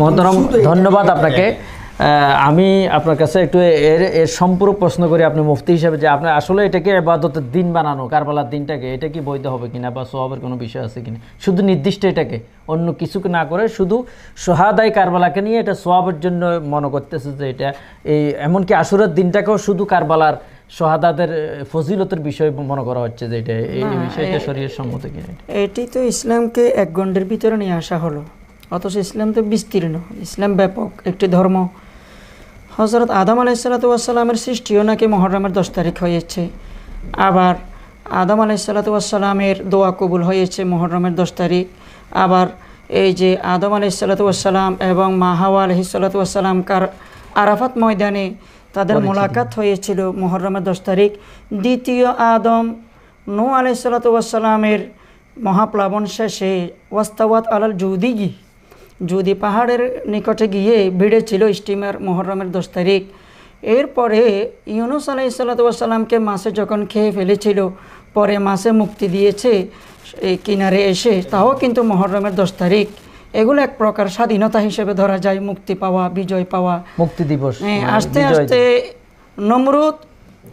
মহতরম ধন্যবাদ আপনাকে। আহ, আমি আপনার কাছে একটু এর এর সম্পূরক প্রশ্ন করি আপনি মুফতি হিসাবে যে আপনার আসলে এটাকে এবাদতের দিন বানানো কারবালার দিনটাকে এটা কি বৈধ হবে কিনা বা সোহাবের কোনো বিষয় আছে কিনা? শুধু নির্দিষ্ট এটাকে অন্য কিছু না করে শুধু সোহাদাই কারবালাকে নিয়ে এটা সোহাবের জন্য মনে করতেছে যে এটা এই এমনকি আসুরের দিনটাকেও শুধু কারবালার সোহাদাদের ফজিলতের বিষয় মনে করা হচ্ছে যে এটা এই এই বিষয়টা শরীরের সম্মত কিনা এটি তো ইসলামকে এক গণ্ডের ভিতরে নিয়ে আসা হলো। অথচ ইসলাম তো বিস্তীর্ণ। ইসলাম ব্যাপক একটি ধর্ম। হজরত আদম আলাইসাল্লাতামের সৃষ্টিও নাকি মহরমের দশ তারিখ হয়েছে। আবার আদম আলাইসাল্লাতামের দোয়া কবুল হয়েছে মহরমের দশ তারিখ। আবার এই যে আদম আলাইসাল্লাতাম এবং মাহাওয়া আলহিসাল্লাতাম কার আরাফাত ময়দানে তাদের মোলাকাত হয়েছিল মহরমের দশ তারিখ। দ্বিতীয় আদম নূ আলাইসাল্লাতামের মহাপ্লাবন শেষে ওয়াস্তাওয়াত আলাল জুদিগি যদি পাহাড়ের নিকটে গিয়ে ভিড়েছিল স্টিমার মহরমের দশ তারিখ এরপরে ইউনুস আলাই সাল্লাতামকে মাছে যখন খেয়ে ফেলেছিল পরে মাছে মুক্তি দিয়েছে এই কিনারে এসে তাও কিন্তু মহরমের দশ তারিখ। এগুলো এক প্রকার স্বাধীনতা হিসেবে ধরা যায় মুক্তি পাওয়া বিজয় পাওয়া। মুক্তি দিবস হ্যাঁ, মানে আস্তে আস্তে নমরুদ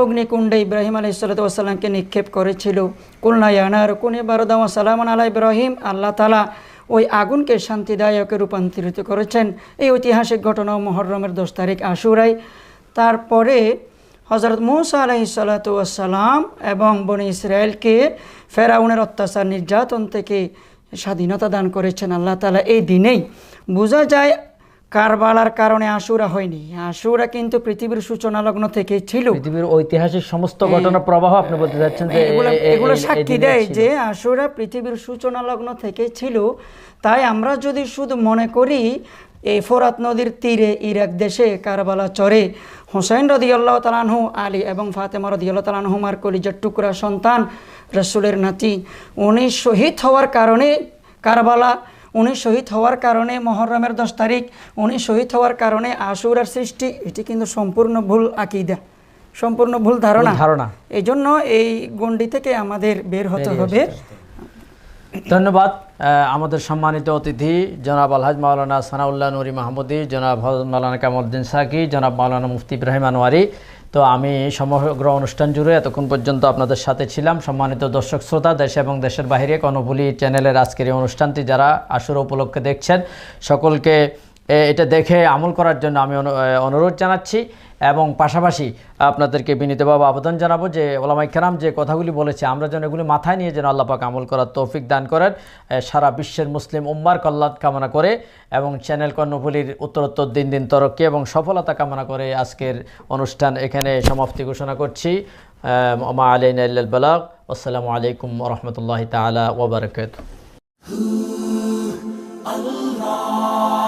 অগ্নিকুণ্ডে ইব্রাহিম আলাই সাল্লাতামকে নিক্ষেপ করেছিল। কুলনা ইয়ানার কুনে বারদামা সালামান আলা ইব্রাহিম আল্লাহ তালা ওই আগুনকে শান্তিদায়কে রূপান্তরিত করেছেন। এই ঐতিহাসিক ঘটনা মহরমের দশ তারিখ আশুরায়। তারপরে হজরত মৌসা আলহি সালাতাম এবং বনে ইসরায়েলকে ফেরাউনের অত্যাচার নির্যাতন থেকে স্বাধীনতা দান করেছেন আল্লাহ তালা এই দিনেই বোঝা যায় কারবালার কারণে আশুরা হয়নি। আশুরা কিন্তু পৃথিবীর সূচনা লগ্ন থেকে ছিল। পৃথিবীর ঐতিহাসিক সমস্ত ঘটনা প্রবাহ আপনি বলতে চাচ্ছেন যে এগুলো সাক্ষী দেয় যে আশুরা পৃথিবীর সূচনা লগ্ন থেকে ছিল। তাই আমরা যদি শুধু মনে করি এই ফোরাত নদীর তীরে ইরাক দেশে কারবালা চরে। হোসেন রদিয়াল্লাহ তালানহু আলী এবং ফাতেমা রদিয়াল্লাহ তালানহুমার কলিজার টুকরা সন্তান রসুলের নাতি। উনি শহীদ হওয়ার কারণে কারবালা উনি শহীদ হওয়ার কারণে মহরমের দশ তারিখ উনি শহীদ হওয়ার কারণে আশুরার সৃষ্টি এটি কিন্তু সম্পূর্ণ ভুল আকিদা সম্পূর্ণ ভুল ধারণা। ধারণা। এই জন্য এই গণ্ডি থেকে আমাদের বের হতে হবে। ধন্যবাদ আমাদের সম্মানিত অতিথি জনাব আলহাজ মাওলানা সানাউল্লাহ নুরি মাহমুদি জনাব মাওলানা কামুদ্দিন সাকি জনাব মাওলানা মুফতি ইব্রাহিম আনোয়ারি তো আমি সমগ্র অনুষ্ঠান জুড়ে এতক্ষণ পর্যন্ত আপনাদের সাথে ছিলাম। সম্মানিত দর্শক শ্রোতা, দেশে এবং দেশের বাইরে কর্ণভুলি চ্যানেলের আজকের এই অনুষ্ঠানটি যারা আসর উপলক্ষে দেখছেন, সকলকে এটা দেখে আমল করার জন্য আমি অনুরোধ জানাচ্ছি এবং পাশাপাশি আপনাদেরকে বিনীতভাবে আবেদন জানাব যে ওলামাই কেরাম যে কথাগুলি বলেছে, আমরা যেন এগুলি মাথায় নিয়ে যেন আল্লাহ পাক আমল করার তৌফিক দান করেন। সারা বিশ্বের মুসলিম উম্মার কল্যাণ কামনা করে এবং চ্যানেল কর্ণফুলির উত্তরোত্তর দিন দিন তরক্কি এবং সফলতা কামনা করে আজকের অনুষ্ঠান এখানে সমাপ্তি ঘোষণা করছি। মা আলাইন বালাগ। আসসালামু আলাইকুম রহমতুল্লাহ তালা ওবরাকাত Allah